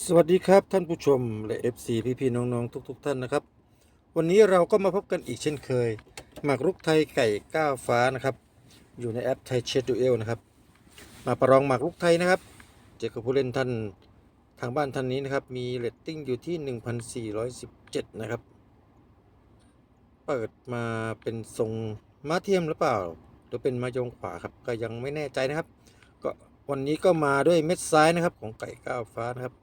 สวัสดีครับท่านผู้ชมและ FC พี่พี่น้องๆ ทุก ๆ ท่านนะครับ วันนี้เราก็มาพบกันอีกเช่นเคย หมากรุกไทยไก่ก้าวฟ้านะครับ อยู่ในแอปไทยเชดดูเอลนะครับ มาประลองหมากรุกไทยนะครับ เจอกับผู้เล่นท่านทางบ้านท่านนี้นะครับ มีเรตติ้งอยู่ที่ 1417 นะครับ เปิดมาเป็นทรงม้าเทียมหรือเปล่า หรือเป็นมายงขวาครับก็ยังไม่แน่ใจนะครับ ก็วันนี้ก็มาด้วยเม็ดซ้ายนะครับของไก่ก้าวฟ้านะครับ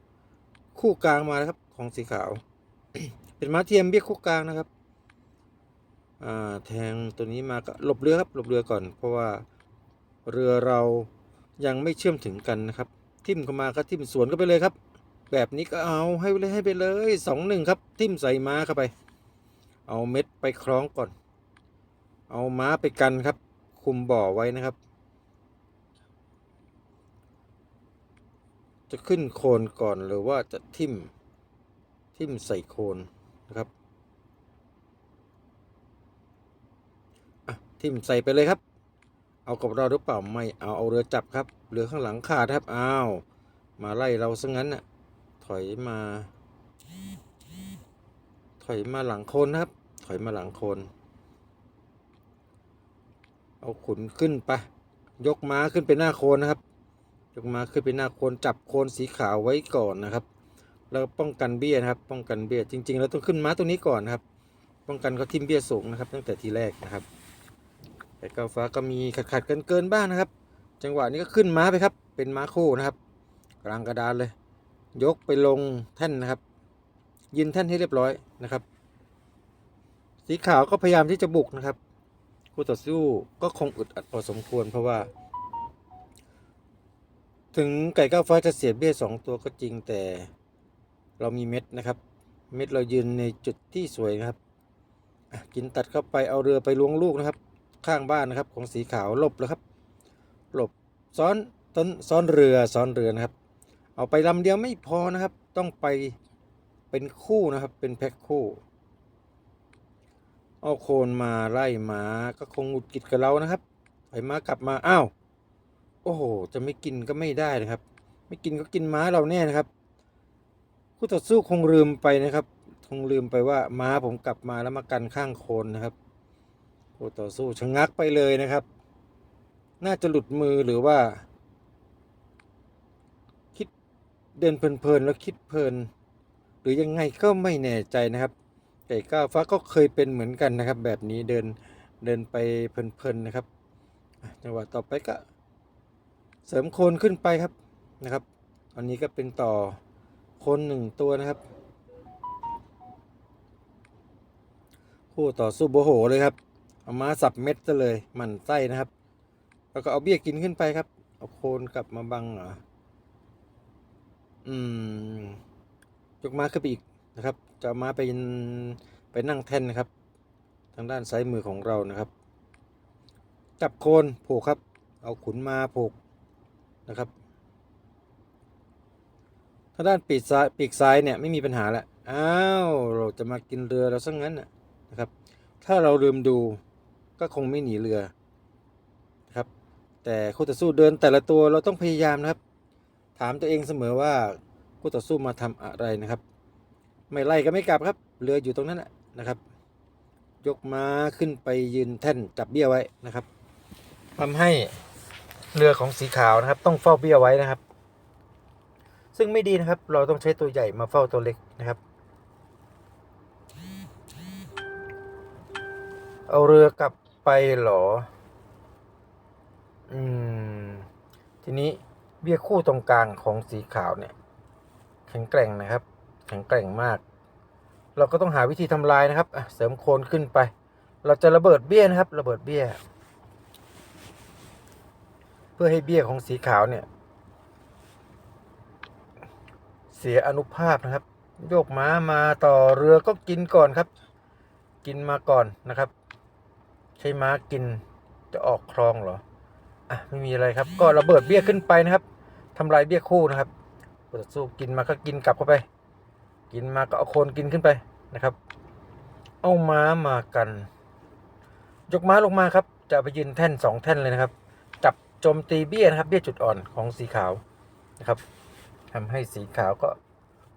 คู่กลางมาแล้วครับ ของสีขาว เป็นม้าเทียมเบี้ยคู่กลางนะครับอ่าแทงตัวนี้มาก็หลบเรือครับหลบเรือก่อน เพราะว่าเรือเรายังไม่เชื่อมถึงกันนะครับ ทิ่มเข้ามาก็ทิ่มสวนก็ไปเลยครับ แบบนี้ก็เอาให้เลยให้ไปเลยสองหนึ่งครับ ทิ่มใส่ม้าเข้าไป เอาเม็ดไปคล้องก่อน เอาม้าไปกันครับ คุมบ่อไว้นะครับ จะขึ้นโคนก่อนหรือว่าจะทิ่ม ทิ่มใส่โคนนะครับอะทิ่มใส่ไปเลยครับ เอากับเราหรือเปล่าไม่เอาเอาเรือจับครับเรือข้างหลังขาดครับอ้าวมาไล่เราซะงั้นน่ะถอยมา ถอยมาหลังโคนนครับ ถอยมาหลังโคนเอาขุนขึ้นไปยกม้าขึ้นไปหน้าโคนนะครับ ยกมาขึ้นไปหน้าโคนจับโคนสีขาวไว้ก่อนนะครับ แล้วป้องกันเบี้ยนะครับ ป้องกันเบี้ยจริงๆเราต้องขึ้นม้าตัวนี้ก่อนนะครับ ป้องกันเขาทิ่มเบี้ยสูงนะครับ ตั้งแต่ทีแรกนะครับ แต่ก้าฟ้าก็มีขัดขัดกินเกินบ้างนะครับ จังหวะนี้ก็ขึ้นม้าไปครับ เป็นม้าคู่นะครับ กลางกระดานเลย ยกไปลงแท่นนะครับยินแท่นให้เรียบร้อยนะครับ สีขาวก็พยายามที่จะบุกนะครับคู่ต่อสู้ก็คงอึดอัดพอสมควรเพราะว่า ถึงไก่ก้าวฟ้าจะเสียเบี้ยสองตัวก็จริงแต่เรามีเม็ดนะครับ เม็ดเรายืนในจุดที่สวยนะครับกินตัดเข้าไปเอาเรือไปล้วงลูกนะครับ ข้างบ้านนะครับของสีขาวหลบแล้วครับหลบซ้อนต้นซ้อนเรือซ้อนเรือนะครับ เอาไปลำเดียวไม่พอนะครับ ต้องไปเป็นคู่นะครับเป็นแพ็คคู่ เอาโคนมาไล่หมาก็คงหงุดกิดกับเรานะครับ ไปมากลับมาอ้าว โอ้โห จะไม่กินก็ไม่ได้นะครับ ไม่กินก็กินม้าเราแน่นะครับ คู่ต่อสู้คงลืมไปนะครับ คงลืมไปว่าม้าผมกลับมาแล้วมากันข้างโคนนะครับคู่ต่อสู้ชะงักไปเลยนะครับ น่าจะหลุดมือหรือว่า คิดเดินเพลินๆแล้วคิดเพลิน หรือยังไงก็ไม่แน่ใจนะครับไก่ก้าวฟ้าก็เคยเป็นเหมือนกันนะครับ แบบนี้เดินเดินไปเพลินๆนะครับอะจังหวะต่อไปก็ เสริมโคนขึ้นไปครับนะครับ อันนี้ก็เป็นต่อโคนหนึ่งตัวนะครับ คู่ต่อสู้โบโหเลยครับ เอามาสับเม็ดซะเลยหมั่นไส้นะครับ แล้วก็เอาเบี้ยกินขึ้นไปครับ เอาโคนกลับมาบังเหรออืมยกมาขึ้นไปอีกนะครับ จะมาไปไปนั่งแท่นนะครับ ทางด้านซ้ายมือของเรานะครับ จับโคนผูกครับ เอาขุนมาผูก นะครับทาด้านปีกซ้ายปีกซ้ายเนี่ยไม่มีปัญหาละอ้าวเราจะมากินเรือเราซะงั้นนะครับ ถ้าเราลืมดูก็คงไม่หนีเรือนะครับ แต่คู่ต่อสู้เดินแต่ละตัวเราต้องพยายามนะครับ ถามตัวเองเสมอว่าคู่ต่อสู้มาทำอะไรนะครับ ไม่ไล่ก็ไม่กลับครับเรืออยู่ตรงนั้นนะนะครับ ยกม้าขึ้นไปยืนแท่นจับเบี้ยไว้นะครับทำให้ เรือของสีขาวนะครับ ต้องเฝ้าเบี้ยไว้นะครับ ซึ่งไม่ดีนะครับ เราต้องใช้ตัวใหญ่มาเฝ้าตัวเล็กนะครับ เอาเรือกลับไปหรอ อืม ทีนี้เบี้ยคู่ตรงกลางของสีขาวเนี่ย แข็งแกร่งนะครับ แข็งแกร่งมาก เราก็ต้องหาวิธีทำลายนะครับเสริมโคนขึ้นไป เราจะระเบิดเบี้ยนะครับ ระเบิดเบี้ย พื่อให้เบี้ยของสีขาวเนี่ย เสียอนุภาพนะครับ โยกม้ามาต่อเรือก็กินก่อนครับ กินมาก่อนนะครับ ใช้ม้ากินจะออกคลองเหรออะไม่มีอะไรครับ ก็ระเบิดเบี้ยขึ้นไปนะครับทำลายเบี้ยคู่นะครับคู่ต่อสู้กินมาก็กินกลับเข้าไป กินมาก็เอาโคนกินขึ้นไปนะครับ เอาม้ามากัน ยกม้าลงมาครับ จะไปยืนแท่นสองแท่นเลยนะครับ จับโจมตีเบี้ยนะครับ เบี้ยจุดอ่อนของสีขาวนะครับทำให้สีขาวก็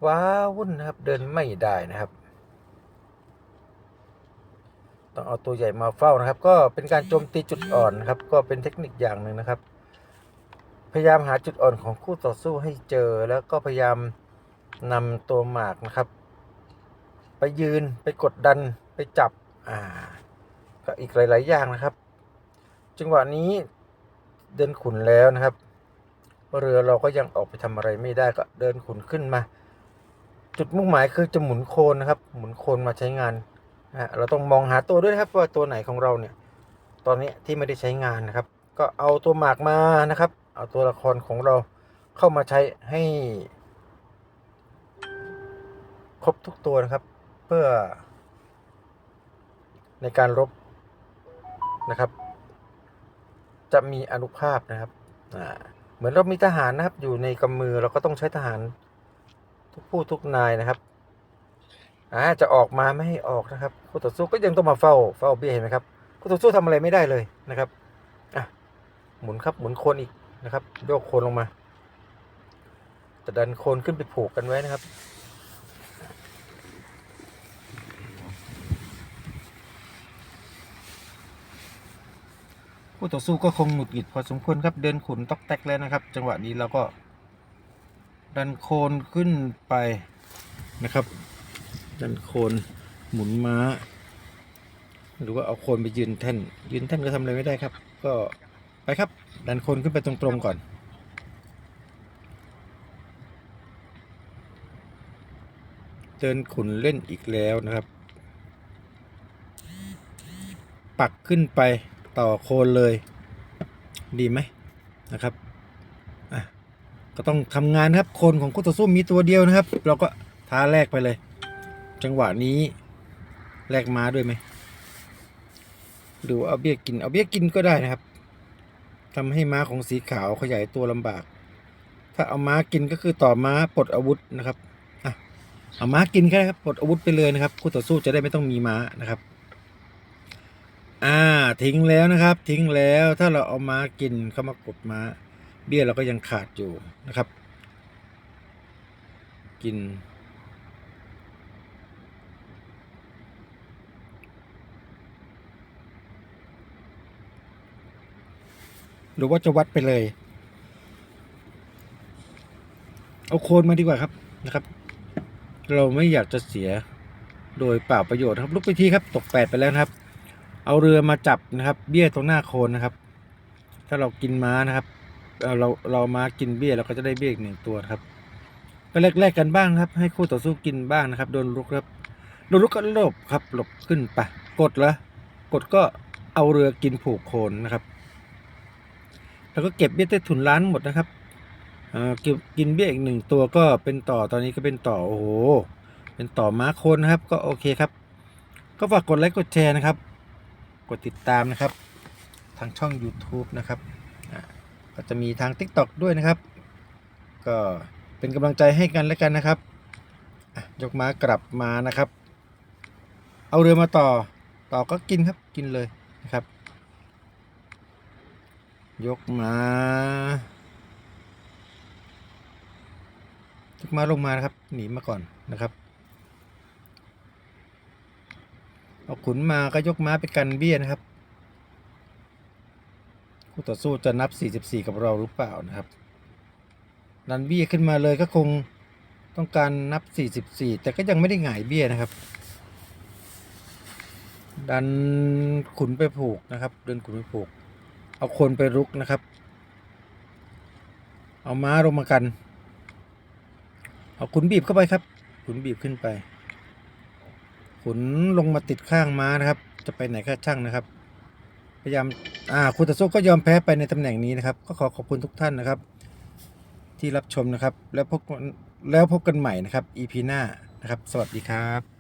ว้าวุ่นนะครับ เดินไม่ได้นะครับ ต้องเอาตัวใหญ่มาเฝ้านะครับ ก็เป็นการโจมตีจุดอ่อนนะครับ ก็เป็นเทคนิคอย่างหนึ่งนะครับ พยายามหาจุดอ่อนของคู่ต่อสู้ให้เจอแล้วก็พยายามนำตัวหมากนะครับ ไปยืนไปกดดันไปจับอ่าก็อีกหลาย ๆ อย่างนะครับ จังหวะนี้ เดินขุนแล้วนะครับ เรือเราก็ยังออกไปทำอะไรไม่ได้ก็เดินขุนขึ้นมา จุดมุ่งหมายคือจะหมุนโคนนะครับ หมุนโคนมาใช้งานนะฮะเราต้องมองหาตัวด้วยนะครับว่าตัวไหนของเราเนี่ย ตอนนี้ที่ไม่ได้ใช้งานนะครับ ก็เอาตัวหมากมานะครับ เอาตัวละครของเราเข้ามาใช้ให้ ครบทุกตัวนะครับ เพื่อในการรบนะครับ จะมีอนุภาพนะครับเหมือนเรามีทหารนะครับ อยู่ในกำมือเราก็ต้องใช้ทหารทุกผู้ทุกนายนะครับอาจะออกมาไม่ให้ออกนะครับคู่ต่อสู้ก็ยังต้องมาเฝ้าเฝ้าเบี้ยเห็นไหมครับคู่ต่อสู้ทำอะไรไม่ได้เลยนะครับอะหมุนครับหมุนโคนอีกนะครับโยกโคนลงมาจะดันโคนขึ้นไปผูกกันไว้นะครับ คู่ต่อสู้ก็คงหงุดหงิดพอสมควรครับเดินขุนตอกแตกแล้วนะครับ จังหวะนี้เราก็ดันโคนขึ้นไปนะครับ ดันโคนหมุนม้า หรือว่าเอาโคนไปยืนแท่น ยืนแท่นก็ทำอะไรไม่ได้ครับ ก็ไปครับ ดันโคนขึ้นไปตรงๆก่อนเดินขุนเล่นอีกแล้วนะครับ ปักขึ้นไป ต่อโคนเลย ดีไหมนะครับอะก็ต้องทำงานครับโคนของคู่ต่อสู้มีตัวเดียวนะครับ เราก็ท้าแรกไปเลย จังหวะนี้แลกม้าด้วยไหมหรือว่าเอาเบี้ยกินเอาเบี้ยกินก็ได้นะครับทำให้ม้าของสีขาวขยายตัวลำบาก ถ้าเอาม้ากินก็คือต่อม้าปลดอาวุธนะครับอะเอาม้ากินแค่ครับปลดอาวุธไปเลยนะครับคู่ต่อสู้จะได้ไม่ต้องมีม้านะครับ อ่าทิ้งแล้วนะครับ ทิ้งแล้วถ้าเราเอาม้ากินเข้ามากดม้า เบี้ยเราก็ยังขาดอยู่นะครับ กิน หรือว่าจะวัดไปเลย เอาโคนมาดีกว่าครับนะครับ เราไม่อยากจะเสียโดยเปล่าประโยชน์ครับลุกไปทีครับ ตกแปดไปแล้วนะครับ เอาเรือมาจับนะครับ เบี้ยตรงหน้าโคนนะครับ ถ้าเรากินม้านะครับ เราเราม้ากินเบี้ยเราก็จะได้เบี้ยอีกหนึ่งตัวครับ ก็แลกๆกันบ้างครับ ให้คู่ต่อสู้กินบ้างนะครับ โดนลุกครับโดนลุกก็หลบครับ หลบขึ้นไปกดละกดก็เอาเรือกินผูกโคนนะครับ แล้วก็เก็บเบี้ยใต้ถุนร้านหมดนะครับอ่าเก็บกินเบี้ยอีกหนึ่งตัวก็เป็นต่อตอนนี้ก็เป็นต่อโอ้โหเป็นต่อม้าโคนนะครับ ก็โอเคครับ ก็ฝากกดไลค์กดแชร์นะครับ ดติดตามนะครับ ทางช่อง YouTube นะครับก็จะมีทาง TikTok ด้วยนะครับ ก็เป็นกำลังใจให้กันแล้วกันนะครับ ยกม้ากลับมานะครับ เอาเรือมาต่อต่อก็กินครับกินเลยนะครับ ยกมายกมาลงมานะครับ หนีมาก่อนนะครับ เอาขุนมาก็ยกม้าไปกันเบี้ยนะครับ คู่ต่อสู้จะนับ 44 กับเราหรือเปล่านะครับ ดันเบี้ยขึ้นมาเลยก็คงต้องการนับ 44 แต่ก็ยังไม่ได้หงายเบี้ยนะครับ ดันขุนไปผูกนะครับเดินขุนไปผูก เอาคนไปรุกนะครับ เอาม้าลงมากัน เอาขุนบีบเข้าไปครับขุนบีบขึ้นไป ขุนลงมาติดข้างม้านะครับ จะไปไหนก็ช่างนะครับ พยายามอ่าคุณตะโซก็ยอมแพ้ไปในตำแหน่งนี้นะครับ ก็ขอขอบคุณทุกท่านนะครับ ที่รับชมนะครับ แล้วพบแล้วพบกันใหม่นะครับ EP หน้านะครับ สวัสดีครับ